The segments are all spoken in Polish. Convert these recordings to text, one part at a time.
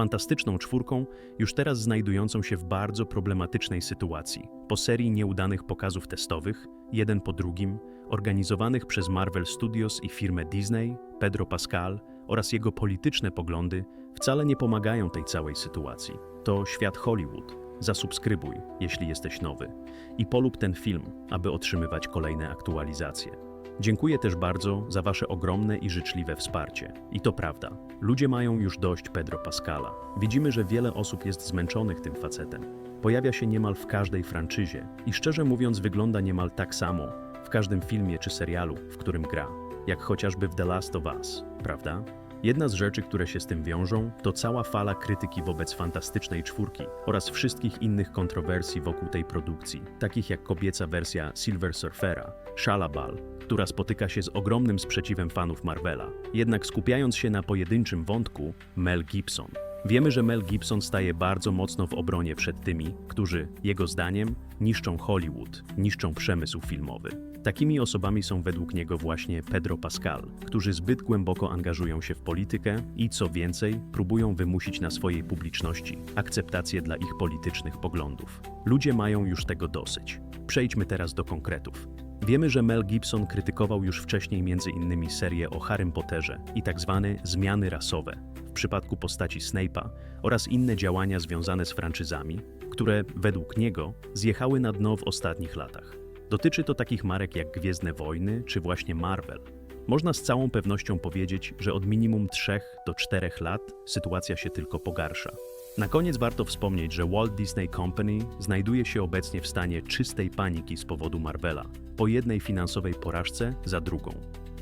fantastyczną czwórką, już teraz znajdującą się w bardzo problematycznej sytuacji. Po serii nieudanych pokazów testowych, jeden po drugim, organizowanych przez Marvel Studios i firmę Disney, Pedro Pascal oraz jego polityczne poglądy wcale nie pomagają tej całej sytuacji. To świat Hollywood. Zasubskrybuj, jeśli jesteś nowy i polub ten film, aby otrzymywać kolejne aktualizacje. Dziękuję też bardzo za Wasze ogromne i życzliwe wsparcie. I to prawda, ludzie mają już dość Pedro Pascala. Widzimy, że wiele osób jest zmęczonych tym facetem. Pojawia się niemal w każdej franczyzie i szczerze mówiąc wygląda niemal tak samo w każdym filmie czy serialu, w którym gra, jak chociażby w The Last of Us, prawda? Jedna z rzeczy, które się z tym wiążą, to cała fala krytyki wobec Fantastycznej Czwórki oraz wszystkich innych kontrowersji wokół tej produkcji, takich jak kobieca wersja Silver Surfera, Shalabal, która spotyka się z ogromnym sprzeciwem fanów Marvela. Jednak skupiając się na pojedynczym wątku, Mel Gibson. Wiemy, że Mel Gibson staje bardzo mocno w obronie przed tymi, którzy, jego zdaniem, niszczą Hollywood, niszczą przemysł filmowy. Takimi osobami są według niego właśnie Pedro Pascal, którzy zbyt głęboko angażują się w politykę i, co więcej, próbują wymusić na swojej publiczności akceptację dla ich politycznych poglądów. Ludzie mają już tego dosyć. Przejdźmy teraz do konkretów. Wiemy, że Mel Gibson krytykował już wcześniej m.in. serię o Harrym Potterze i tak zwane zmiany rasowe w przypadku postaci Snape'a oraz inne działania związane z franczyzami, które według niego zjechały na dno w ostatnich latach. Dotyczy to takich marek jak Gwiezdne Wojny czy właśnie Marvel. Można z całą pewnością powiedzieć, że od minimum 3 do 4 lat sytuacja się tylko pogarsza. Na koniec warto wspomnieć, że Walt Disney Company znajduje się obecnie w stanie czystej paniki z powodu Marvela, po jednej finansowej porażce za drugą.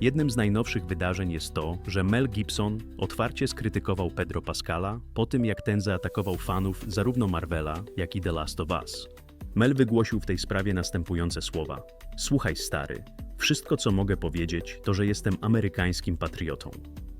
Jednym z najnowszych wydarzeń jest to, że Mel Gibson otwarcie skrytykował Pedro Pascala po tym, jak ten zaatakował fanów zarówno Marvela, jak i The Last of Us. Mel wygłosił w tej sprawie następujące słowa: Słuchaj, stary, wszystko co mogę powiedzieć, to że jestem amerykańskim patriotą.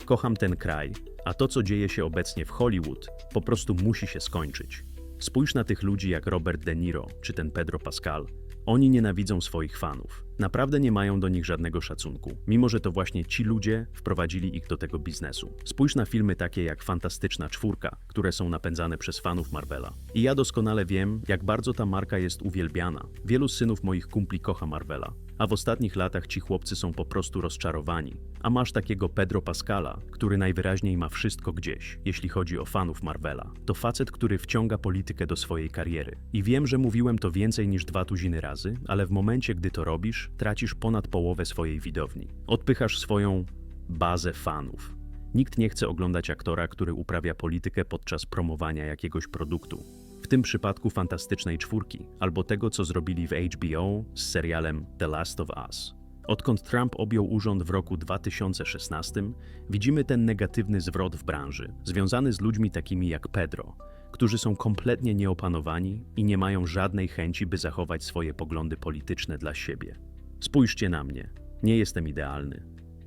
Kocham ten kraj, a to, co dzieje się obecnie w Hollywood, po prostu musi się skończyć. Spójrz na tych ludzi jak Robert De Niro czy ten Pedro Pascal. Oni nienawidzą swoich fanów. Naprawdę nie mają do nich żadnego szacunku, mimo że to właśnie ci ludzie wprowadzili ich do tego biznesu. Spójrz na filmy takie jak Fantastyczna Czwórka, które są napędzane przez fanów Marvela. I ja doskonale wiem, jak bardzo ta marka jest uwielbiana. Wielu synów moich kumpli kocha Marvela. A w ostatnich latach ci chłopcy są po prostu rozczarowani. A masz takiego Pedro Pascala, który najwyraźniej ma wszystko gdzieś, jeśli chodzi o fanów Marvela. To facet, który wciąga politykę do swojej kariery. I wiem, że mówiłem to więcej niż dwa tuziny razy, ale w momencie, gdy to robisz, tracisz ponad połowę swojej widowni. Odpychasz swoją bazę fanów. Nikt nie chce oglądać aktora, który uprawia politykę podczas promowania jakiegoś produktu. W tym przypadku Fantastycznej Czwórki, albo tego, co zrobili w HBO z serialem The Last of Us. Odkąd Trump objął urząd w roku 2016, widzimy ten negatywny zwrot w branży, związany z ludźmi takimi jak Pedro, którzy są kompletnie nieopanowani i nie mają żadnej chęci, by zachować swoje poglądy polityczne dla siebie. Spójrzcie na mnie. Nie jestem idealny.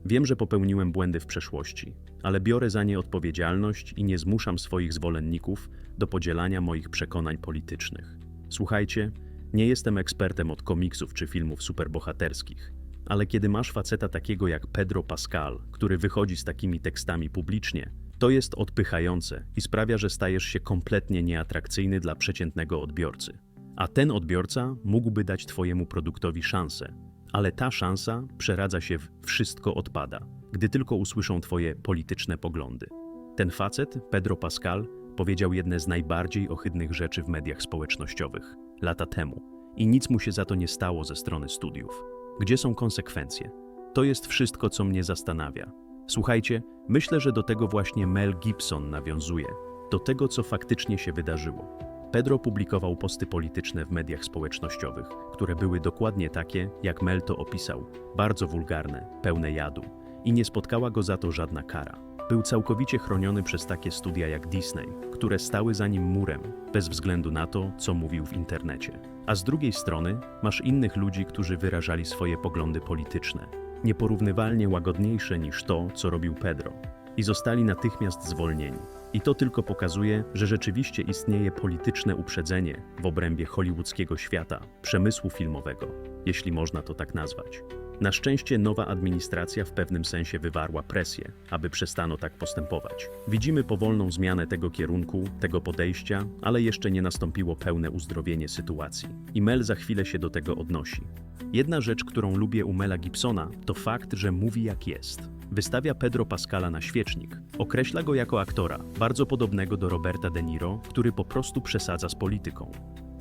Wiem, że popełniłem błędy w przeszłości, ale biorę za nie odpowiedzialność i nie zmuszam swoich zwolenników do podzielania moich przekonań politycznych. Słuchajcie, nie jestem ekspertem od komiksów czy filmów superbohaterskich, ale kiedy masz faceta takiego jak Pedro Pascal, który wychodzi z takimi tekstami publicznie, to jest odpychające i sprawia, że stajesz się kompletnie nieatrakcyjny dla przeciętnego odbiorcy. A ten odbiorca mógłby dać Twojemu produktowi szansę, ale ta szansa przeradza się w wszystko odpada, gdy tylko usłyszą Twoje polityczne poglądy. Ten facet, Pedro Pascal, powiedział jedne z najbardziej ohydnych rzeczy w mediach społecznościowych lata temu i nic mu się za to nie stało ze strony studiów. Gdzie są konsekwencje? To jest wszystko, co mnie zastanawia. Słuchajcie, myślę, że do tego właśnie Mel Gibson nawiązuje, do tego, co faktycznie się wydarzyło. Pedro publikował posty polityczne w mediach społecznościowych, które były dokładnie takie, jak Mel to opisał, bardzo wulgarne, pełne jadu, i nie spotkała go za to żadna kara. Był całkowicie chroniony przez takie studia jak Disney, które stały za nim murem, bez względu na to, co mówił w internecie. A z drugiej strony masz innych ludzi, którzy wyrażali swoje poglądy polityczne, nieporównywalnie łagodniejsze niż to, co robił Pedro, i zostali natychmiast zwolnieni. I to tylko pokazuje, że rzeczywiście istnieje polityczne uprzedzenie w obrębie hollywoodzkiego świata, przemysłu filmowego, jeśli można to tak nazwać. Na szczęście nowa administracja w pewnym sensie wywarła presję, aby przestano tak postępować. Widzimy powolną zmianę tego kierunku, tego podejścia, ale jeszcze nie nastąpiło pełne uzdrowienie sytuacji. I Mel za chwilę się do tego odnosi. Jedna rzecz, którą lubię u Mela Gibsona, to fakt, że mówi jak jest. Wystawia Pedro Pascala na świecznik. Określa go jako aktora, bardzo podobnego do Roberta De Niro, który po prostu przesadza z polityką.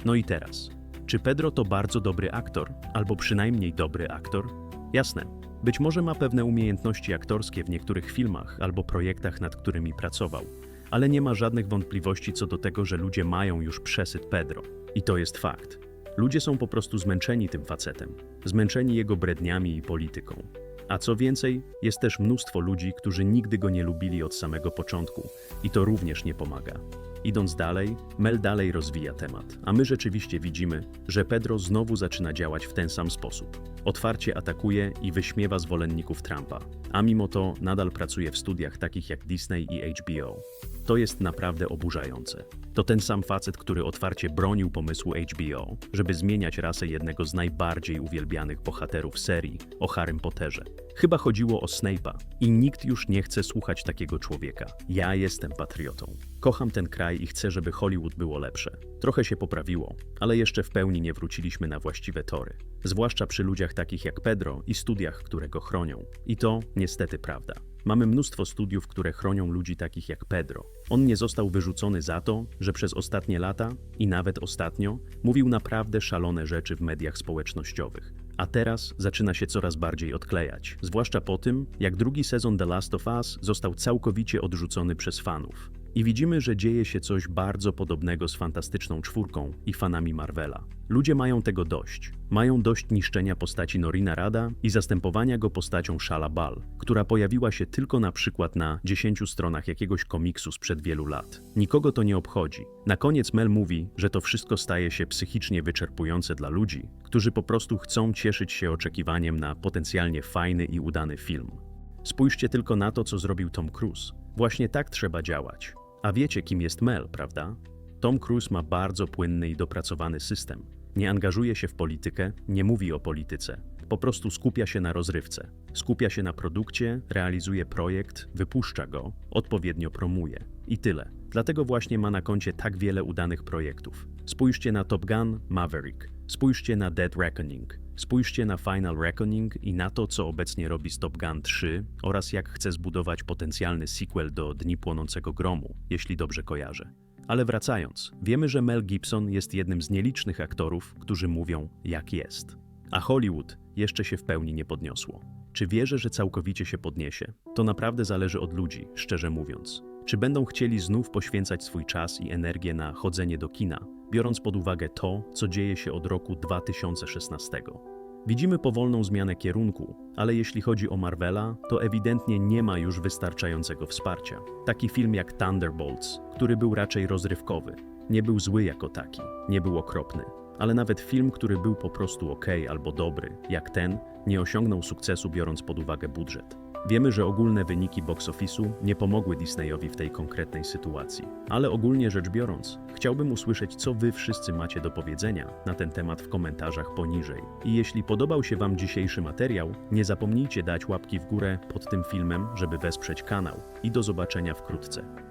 No i teraz. Czy Pedro to bardzo dobry aktor, albo przynajmniej dobry aktor? Jasne. Być może ma pewne umiejętności aktorskie w niektórych filmach albo projektach, nad którymi pracował, ale nie ma żadnych wątpliwości co do tego, że ludzie mają już przesyt Pedro. I to jest fakt. Ludzie są po prostu zmęczeni tym facetem, zmęczeni jego bredniami i polityką. A co więcej, jest też mnóstwo ludzi, którzy nigdy go nie lubili od samego początku, i to również nie pomaga. Idąc dalej, Mel dalej rozwija temat, a my rzeczywiście widzimy, że Pedro znowu zaczyna działać w ten sam sposób. Otwarcie atakuje i wyśmiewa zwolenników Trumpa, a mimo to nadal pracuje w studiach takich jak Disney i HBO. To jest naprawdę oburzające. To ten sam facet, który otwarcie bronił pomysłu HBO, żeby zmieniać rasę jednego z najbardziej uwielbianych bohaterów serii o Harrym Potterze. Chyba chodziło o Snape'a i nikt już nie chce słuchać takiego człowieka. Ja jestem patriotą. Kocham ten kraj i chcę, żeby Hollywood było lepsze. Trochę się poprawiło, ale jeszcze w pełni nie wróciliśmy na właściwe tory. Zwłaszcza przy ludziach takich jak Pedro i studiach, które go chronią. I to niestety prawda. Mamy mnóstwo studiów, które chronią ludzi takich jak Pedro. On nie został wyrzucony za to, że przez ostatnie lata i nawet ostatnio mówił naprawdę szalone rzeczy w mediach społecznościowych. A teraz zaczyna się coraz bardziej odklejać, zwłaszcza po tym, jak drugi sezon The Last of Us został całkowicie odrzucony przez fanów. I widzimy, że dzieje się coś bardzo podobnego z Fantastyczną Czwórką i fanami Marvela. Ludzie mają tego dość. Mają dość niszczenia postaci Norina Rada i zastępowania go postacią Shala Bal, która pojawiła się tylko na przykład na 10 stronach jakiegoś komiksu sprzed wielu lat. Nikogo to nie obchodzi. Na koniec Mel mówi, że to wszystko staje się psychicznie wyczerpujące dla ludzi, którzy po prostu chcą cieszyć się oczekiwaniem na potencjalnie fajny i udany film. Spójrzcie tylko na to, co zrobił Tom Cruise. Właśnie tak trzeba działać. A wiecie, kim jest Mel, prawda? Tom Cruise ma bardzo płynny i dopracowany system. Nie angażuje się w politykę, nie mówi o polityce. Po prostu skupia się na rozrywce. Skupia się na produkcie, realizuje projekt, wypuszcza go, odpowiednio promuje. I tyle. Dlatego właśnie ma na koncie tak wiele udanych projektów. Spójrzcie na Top Gun, Maverick. Spójrzcie na Dead Reckoning. Spójrzcie na Final Reckoning i na to, co obecnie robi z Top Gun 3 oraz jak chce zbudować potencjalny sequel do Dni Płonącego Gromu, jeśli dobrze kojarzę. Ale wracając, wiemy, że Mel Gibson jest jednym z nielicznych aktorów, którzy mówią jak jest. A Hollywood jeszcze się w pełni nie podniosło. Czy wierzę, że całkowicie się podniesie? To naprawdę zależy od ludzi, szczerze mówiąc. Czy będą chcieli znów poświęcać swój czas i energię na chodzenie do kina, biorąc pod uwagę to, co dzieje się od roku 2016? Widzimy powolną zmianę kierunku, ale jeśli chodzi o Marvela, to ewidentnie nie ma już wystarczającego wsparcia. Taki film jak Thunderbolts, który był raczej rozrywkowy, nie był zły jako taki, nie był okropny, ale nawet film, który był po prostu ok albo dobry, jak ten, nie osiągnął sukcesu biorąc pod uwagę budżet. Wiemy, że ogólne wyniki box office'u nie pomogły Disneyowi w tej konkretnej sytuacji, ale ogólnie rzecz biorąc, chciałbym usłyszeć, co wy wszyscy macie do powiedzenia na ten temat w komentarzach poniżej. I jeśli podobał się wam dzisiejszy materiał, nie zapomnijcie dać łapki w górę pod tym filmem, żeby wesprzeć kanał. I do zobaczenia wkrótce.